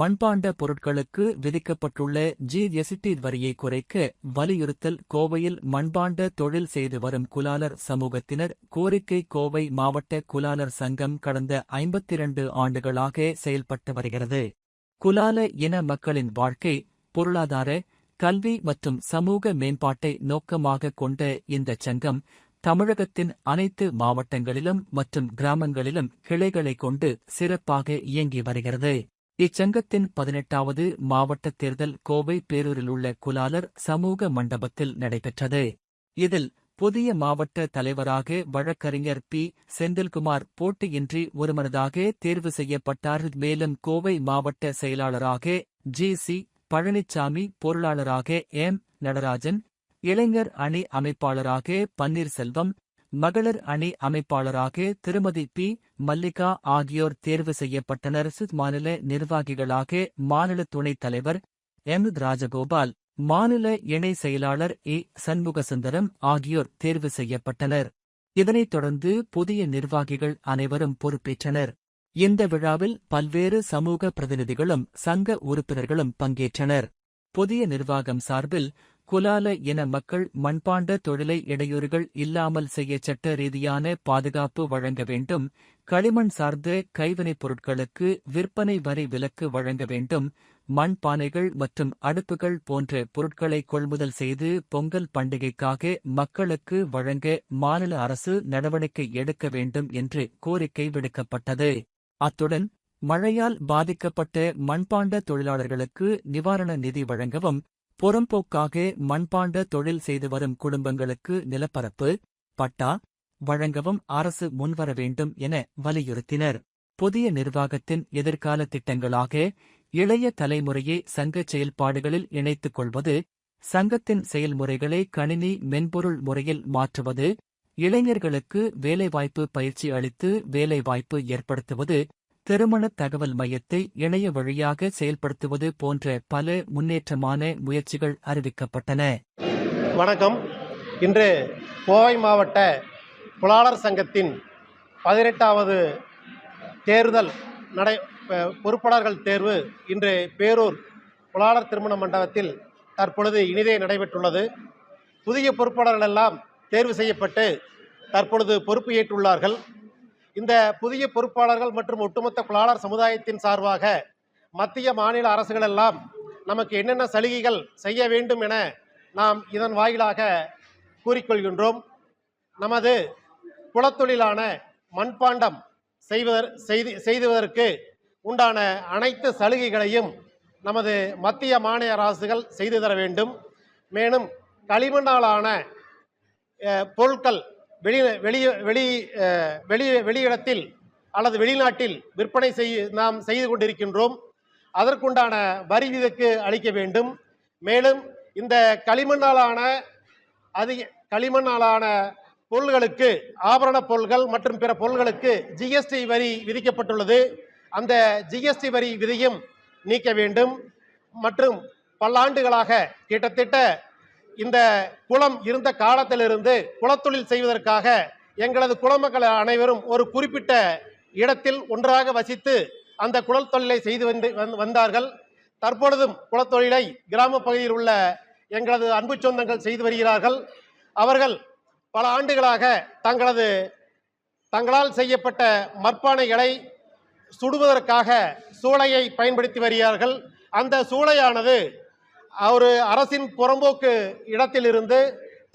மண்பாண்ட பொருட்களுக்கு விதிக்கப்பட்டுள்ள ஜிஎஸ்டி வரியை குறைக்க வலியுறுத்தல் கோவையில் மண்பாண்ட தொழில் செய்து வரும் குலாலர் சமூகத்தினர் கோரிக்கை கோவை மாவட்ட குலாலர் சங்கம் கடந்த ஐம்பத்திரண்டு ஆண்டுகளாக செயல்பட்டு வருகிறது. குலால இன மக்களின் வாழ்க்கை பொருளாதார கல்வி மற்றும் சமூக மேம்பாட்டை நோக்கமாக கொண்ட இந்த சங்கம் தமிழகத்தின் அனைத்து மாவட்டங்களிலும் மற்றும் கிராமங்களிலும் கிளைகளை கொண்டு சிறப்பாக இயங்கி வருகிறது. இச்சங்கத்தின் பதினெட்டாவது மாவட்ட தேர்தல் கோவை பேரூரில் உள்ள குலாலர் சமூக மண்டபத்தில் நடைபெற்றது. இதில் புதிய மாவட்ட தலைவராக வழக்கறிஞர் பி. செந்தில்குமார் போட்டியின்றி ஒருமனதாக தேர்வு செய்யப்பட்டார். மேலும் கோவை மாவட்ட செயலாளராக ஜி. சி. பழனிச்சாமி பொருளாளராக எம். நடராஜன் இளைஞர் அணி அமைப்பாளராக பன்னீர்செல்வம் மகளிர் அணி அமைப்பாளராக திருமதி பி. மல்லிகா ஆகியோர் தேர்வு செய்யப்பட்டனர். சித் மாநில நிர்வாகிகளாக மாநில துணைத் தலைவர் எம். ராஜகோபால் மாநில இணை செயலாளர் ஏ. சண்முகசுந்தரம் ஆகியோர் தேர்வு செய்யப்பட்டனர். இதனைத் தொடர்ந்து புதிய நிர்வாகிகள் அனைவரும் பொறுப்பேற்றனர். இந்த விழாவில் பல்வேறு சமூக பிரதிநிதிகளும் சங்க உறுப்பினர்களும் பங்கேற்றனர். புதிய நிர்வாகம் சார்பில் குலால இன மக்கள் மண்பாண்ட தொழிலை இடையூறுகள் இல்லாமல் செய்ய சட்ட ரீதியான பாதுகாப்பு வழங்க வேண்டும் களிமண் சார்ந்த கைவினைப் பொருட்களுக்கு விற்பனை வரி விலக்கு வழங்க வேண்டும் மண் பானைகள் மற்றும் அடுப்புகள் போன்ற பொருட்களை கொள்முதல் செய்து பொங்கல் பண்டிகைக்காக மக்களுக்கு வழங்க மாநில அரசு நடவடிக்கை எடுக்க வேண்டும் என்று கோரிக்கை விடுக்கப்பட்டது. அத்துடன் மழையால் பாதிக்கப்பட்ட மண்பாண்ட தொழிலாளர்களுக்கு நிவாரண நிதி வழங்கவும் புறம்போக்காக மண்பாண்ட தொழில் செய்து வரும் குடும்பங்களுக்கு நிலப்பரப்பு பட்டா வழங்கவும் அரசு முன்வர வேண்டும் என வலியுறுத்தினர். புதிய நிர்வாகத்தின் எதிர்கால திட்டங்களாக இளைய தலைமுறையை சங்க செயல்பாடுகளில் இணைத்துக் கொள்வது சங்கத்தின் செயல்முறைகளை கணினி மென்பொருள் முறையில் மாற்றுவது இளைஞர்களுக்கு வேலைவாய்ப்பு பயிற்சி அளித்து வேலைவாய்ப்பு ஏற்படுத்துவது திருமண தகவல் மையத்தை இணைய வழியாக செயல்படுத்துவது போன்ற பல முன்னேற்றமான முயற்சிகள் அறிவிக்கப்பட்டன. வணக்கம். இன்று கோவை மாவட்ட புலாளர் சங்கத்தின் பதினெட்டாவது தேர்தல் நடை பொறுப்பாளர்கள் தேர்வு இன்று பேரூர் புலாளர் திருமண மண்டபத்தில் தற்பொழுது இனிதே நடைபெற்றுள்ளது. புதிய பொறுப்பாளர்கள் எல்லாம் தேர்வு செய்யப்பட்டு தற்பொழுது பொறுப்பு ஏற்றுள்ளார்கள். இந்த புதிய பொறுப்பாளர்கள் மற்றும் ஒட்டுமொத்த புலாளர் சமுதாயத்தின் சார்பாக மத்திய மாநில அரசுகள் எல்லாம் நமக்கு என்னென்ன சலுகைகள் செய்ய வேண்டும் என நாம் இதன் வாயிலாக கூறிக்கொள்கின்றோம். நமது குலத்தொழிலான மண்பாண்டம் செய்வதற் செய்து செய்துவதற்கு உண்டான அனைத்து சலுகைகளையும் நமது மத்திய மாநில அரசுகள் செய்து தர வேண்டும். மேலும் களிமண்ணாலான பொருட்கள் வெளி வெளி வெளி வெளி வெளியிடத்தில் அல்லது வெளிநாட்டில் விற்பனை செய் நாம் செய்து கொண்டிருக்கின்றோம். அதற்குண்டான வரி விதக்கு அளிக்க வேண்டும். மேலும் இந்த களிமண்ணாலான அதிக களிமண்ணாலான பொருள்களுக்கு ஆபரணப் பொருள்கள் மற்றும் பிற பொருள்களுக்கு ஜிஎஸ்டி வரி விதிக்கப்பட்டுள்ளது. அந்த ஜிஎஸ்டி வரி விதியும் நீக்க வேண்டும். மற்றும் பல்லாண்டுகளாக கிட்டத்தட்ட இந்த குளம் இருந்த காலத்திலிருந்து குளத்தொழில் செய்வதற்காக எங்களது குலமக்கள் அனைவரும் ஒரு குறிப்பிட்ட இடத்தில் ஒன்றாக வசித்து அந்த குளத் தொழிலை செய்து வந்து வந்தார்கள். தற்பொழுதும் குளத்தொழிலை கிராம பகுதியில் உள்ள எங்களது அன்பு சொந்தங்கள் செய்து வருகிறார்கள். அவர்கள் பல ஆண்டுகளாக தங்களது தங்களால் செய்யப்பட்ட மற்பானைகளை சுடுவதற்காக சூளையை பயன்படுத்தி வருகிறார்கள். அந்த சூளையானது ஒரு அரசின் புறம்போக்கு இடத்திலிருந்து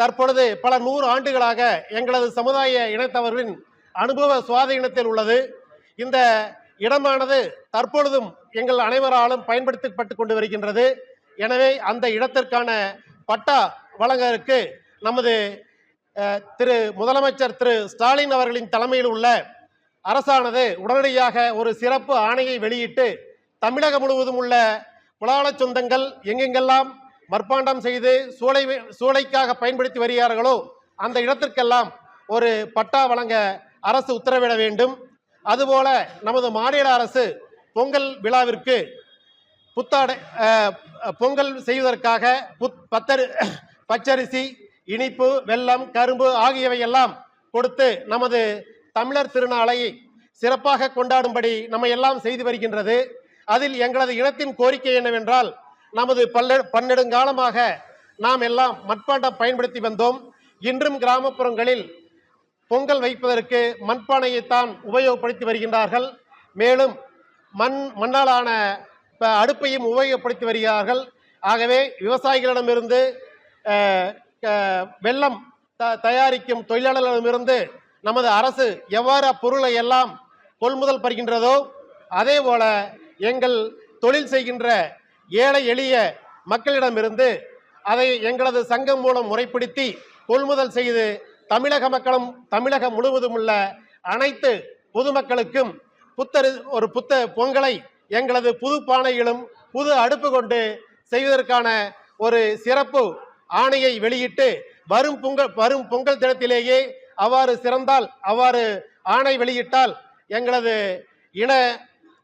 தற்பொழுது பல நூறு ஆண்டுகளாக எங்களது சமுதாய இனத்தவர்களின் அனுபவ சுவாதீனத்தில் உள்ளது. இந்த இடமானது தற்பொழுதும் எங்கள் அனைவராலும் பயன்படுத்தப்பட்டு கொண்டு வருகின்றது. எனவே அந்த இடத்திற்கான பட்டா வழங்கற்கு நமது திரு முதலமைச்சர் திரு ஸ்டாலின் அவர்களின் தலைமையில் உள்ள அரசானது உடனடியாக ஒரு சிறப்பு ஆணையை வெளியிட்டு தமிழகம் முழுவதும் உள்ள புலால சொந்தங்கள் எங்கெங்கெல்லாம் மர்பாண்டம் செய்து சூளை சூளைக்காக பயன்படுத்தி வருகிறார்களோ அந்த இடத்திற்கெல்லாம் ஒரு பட்டா வழங்க அரசு உத்தரவிட வேண்டும். அதுபோல நமது மாநில அரசு பொங்கல் விழாவிற்கு புத்தாடை பொங்கல் செய்வதற்காக புத் பத்தரி பச்சரிசி இனிப்பு வெல்லம் கரும்பு ஆகியவையெல்லாம் கொடுத்து நமது தமிழர் திருநாளை சிறப்பாக கொண்டாடும்படி நம்ம எல்லாம் செய்து வருகின்றது. அதில் எங்களது இனத்தின் கோரிக்கை என்னவென்றால் நமது பல்ல பன்னெடுங்காலமாக நாம் எல்லாம் மட்பாண்டம் பயன்படுத்தி வந்தோம். இன்றும் கிராமப்புறங்களில் பொங்கல் வைப்பதற்கு மண்பானையைத்தான் உபயோகப்படுத்தி வருகின்றார்கள். மேலும் மண் மண்ணாலான ப- அடுப்பையும் உபயோகப்படுத்தி வருகிறார்கள். ஆகவே விவசாயிகளிடமிருந்து வெள்ளம் த தயாரிக்கும் தொழிலாளர்களிடமிருந்து நமது அரசு எவ்வாறு அப்பொருளை எல்லாம் கொள்முதல் பெறுகின்றதோ அதே போல எங்கள் தொழில் செய்கின்ற ஏழை எளிய மக்களிடமிருந்து அதை எங்களது சங்கம் மூலம் முறைப்படுத்தி கொள்முதல் செய்து தமிழக மக்களும் தமிழகம் முழுவதும் உள்ள அனைத்து பொதுமக்களுக்கும் புத்தரு ஒரு புத்த பொங்கலை எங்களது புது பானைகளும் புது அடுப்பு கொண்டு செய்வதற்கான ஒரு சிறப்பு ஆணையை வெளியிட்டு வரும் பொங்கல் வரும் பொங்கல் தினத்திலேயே அவ்வாறு சிறந்தால் அவ்வாறு ஆணை வெளியிட்டால் எங்களது இன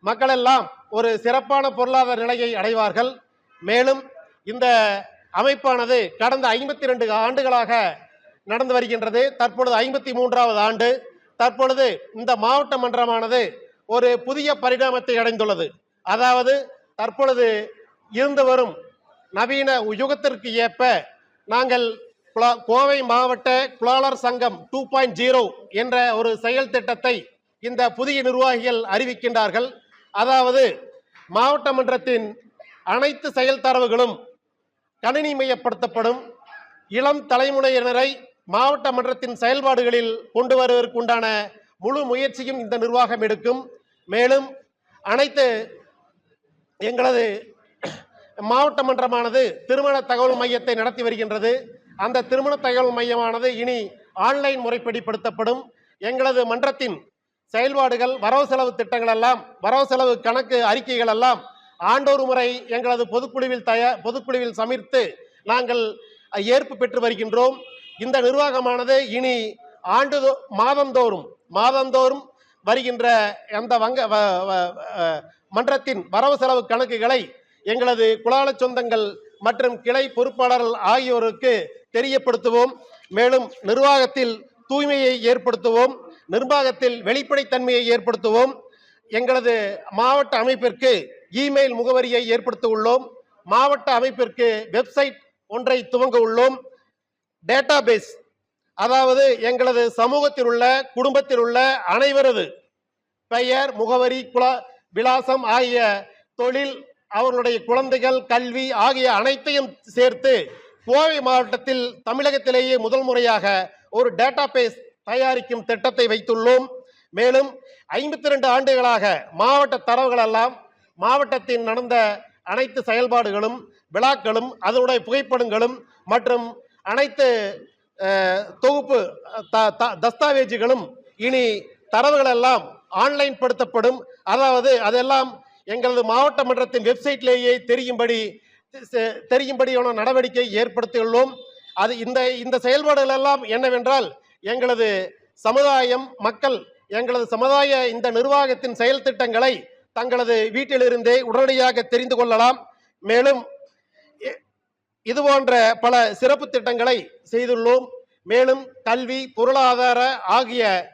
மக்களெல்லாம் ஒரு சிறப்பான பொருளாதார நிலையை அடைவார்கள். மேலும் இந்த அமைப்பானது கடந்த ஐம்பத்தி ரெண்டு ஆண்டுகளாக நடந்து வருகின்றது. தற்பொழுது ஐம்பத்தி மூன்றாவது ஆண்டு. தற்பொழுது இந்த மாவட்ட மன்றமானது ஒரு புதிய பரிணாமத்தை அடைந்துள்ளது. அதாவது தற்பொழுது இருந்து வரும் நவீன யுகத்திற்கு ஏற்ப நாங்கள் குலா- கோவை மாவட்ட குலாளர் சங்கம் டூ பாயிண்ட் ஜீரோ என்ற ஒரு செயல் திட்டத்தை இந்த புதிய நிர்வாகிகள் அறிவிக்கின்றார்கள். அதாவது மாவட்ட மன்றத்தின் அனைத்து செயல் தரவுகளும் கணினிமயப்படுத்தப்படும் இளம் தலைமுறையினரை மாவட்ட மன்றத்தின் செயல்பாடுகளில் கொண்டு வருவதற்குண்டான முழு முயற்சியும் இந்த நிர்வாகம் எடுக்கும். மேலும் அனைத்து எங்களது மாவட்ட மன்றமானது திருமண தகவல் மையத்தை நடத்தி வருகின்றது. அந்த திருமண தகவல் மையமானது இனி ஆன்லைன் முறைப்படிப்படுத்தப்படும் எங்களது மன்றத்தின் செயல்பாடுகள் வரவு செலவு திட்டங்கள் எல்லாம் வரவு செலவு கணக்கு அறிக்கைகள் எல்லாம் ஆண்டோரு முறை எங்களது பொதுக்குழுவில் தய பொதுக்குழுவில் சமர்த்து நாங்கள் ஏற்பு பெற்று வருகின்றோம். இந்த நிர்வாகமானது இனி ஆண்டு மாதந்தோறும் மாதந்தோறும் வருகின்ற அந்த வங்க வ- வ- மன்றத்தின் வரவு செலவு கணக்குகளை எங்களது குலால சொந்தங்கள் மற்றும் கிளை பொறுப்பாளர்கள் ஆகியோருக்கு தெரியப்படுத்துவோம். மேலும் நிர்வாகத்தில் தூய்மையை ஏற்படுத்துவோம். நிர்வாகத்தில் வெளிப்படைத்தன்மையை ஏற்படுத்துவோம். எங்களது மாவட்ட அமைப்பிற்கு இமெயில் முகவரியை ஏற்படுத்த உள்ளோம். மாவட்ட அமைப்பிற்கு வெப்சைட் ஒன்றை துவங்க உள்ளோம். டேட்டாபேஸ் அதாவது எங்களது சமூகத்தில் உள்ள குடும்பத்தில் உள்ள அனைவரது பெயர் முகவரி குல விலாசம் ஆகிய தொழில் அவர்களுடைய குழந்தைகள் கல்வி ஆகிய அனைத்தையும் சேர்த்து கோவை மாவட்டத்தில் தமிழகத்திலேயே முதல் முறையாக ஒரு டேட்டாபேஸ் தயாரிக்கும் திட்டத்தை வைத்துள்ளோம். மேலும் ஐம்பத்தி ரெண்டு ஆண்டுகளாக மாவட்ட தரவுகள் எல்லாம் மாவட்டத்தில் நடந்த அனைத்து செயல்பாடுகளும் விழாக்களும் அதனுடைய புகைப்படங்களும் மற்றும் அனைத்து தொகுப்பு த- த- தஸ்தாவேஜுகளும் இனி தரவுகள் எல்லாம் ஆன்லைன் படுத்தப்படும். அதாவது அதெல்லாம் எங்களது மாவட்ட மன்றத்தின் வெப்சைட்லேயே தெரியும்படி தெரியும்படியான நடவடிக்கை ஏற்படுத்தியுள்ளோம். அது இந்த இந்த செயல்பாடுகள் எல்லாம் என்னவென்றால் எங்களது சமுதாயம் மக்கள் எங்களது சமுதாய இந்த நிர்வாகத்தின் செயல் திட்டங்களை தங்களது வீட்டிலிருந்தே உடனடியாக தெரிந்து கொள்ளலாம். மேலும் இது போன்ற பல சிறப்பு திட்டங்களை செய்துள்ளோம். மேலும் கல்வி பொருளாதார ஆகிய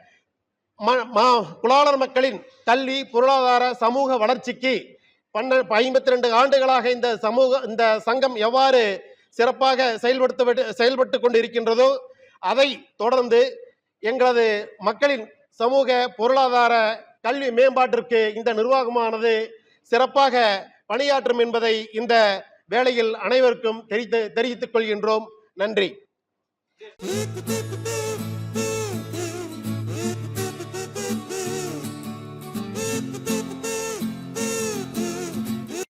ம- மா- குலாளர் மக்களின் கல்வி பொருளாதார சமூக வளர்ச்சிக்கு பன்ன ஐம்பத்தி ரெண்டு ஆண்டுகளாக இந்த சமூக இந்த சங்கம் எவ்வாறு சிறப்பாக செயல்படுத்த செயல்பட்டு கொண்டு இருக்கின்றதோ அதை தொடர்ந்து எங்களது மக்களின் சமூக பொருளாதார கல்வி மேம்பாட்டிற்கு இந்த நிர்வாகமானது சிறப்பாக பணியாற்றும் என்பதை இந்த வேளையில் அனைவருக்கும் தெரிவித்து தெரிவித்துக் கொள்கின்றோம். நன்றி.